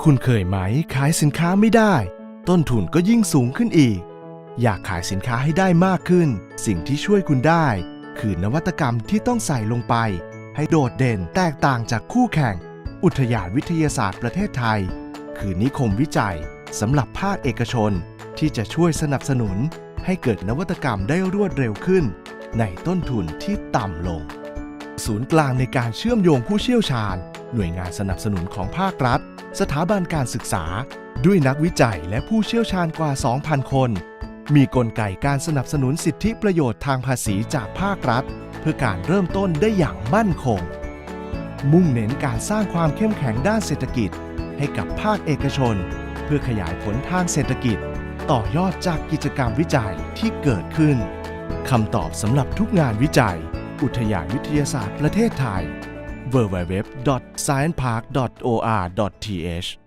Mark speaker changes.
Speaker 1: คุณเคยไหมขายสินค้าไม่ได้ ต้นทุนก็ยิ่งสูงขึ้นอีก อยากขายสินค้าให้ได้มากขึ้น สิ่งที่ช่วยคุณได้ คือนวัตกรรมที่ต้องใส่ลงไป ให้โดดเด่นแตกต่างจากคู่แข่ง อุทยานวิทยาศาสตร์ประเทศไทย คือนิคมวิจัยสำหรับภาคเอกชน ที่จะช่วยสนับสนุน ให้เกิดนวัตกรรมได้รวดเร็วขึ้น ในต้นทุนที่ต่ำลง ศูนย์กลางในการเชื่อมโยงผู้เชี่ยวชาญ หน่วยงานสนับสนุนของภาครัฐ สถาบันการศึกษา ด้วยนักวิจัยและผู้เชี่ยวชาญกว่า 2,000 คน มีกลไกการสนับสนุนสิทธิประโยชน์ทางภาษีจากภาครัฐ เพื่อการเริ่มต้นได้อย่างมั่นคง มุ่งเน้นการสร้างความเข้มแข็งด้านเศรษฐกิจ ให้กับภาคเอกชน เพื่อขยายผลทางเศรษฐกิจ ต่อยอดจากกิจกรรมวิจัยที่เกิดขึ้นคำตอบสำหรับทุกงานวิจัย อุทยานวิทยาศาสตร์ประเทศไทย www.sciencepark.or.th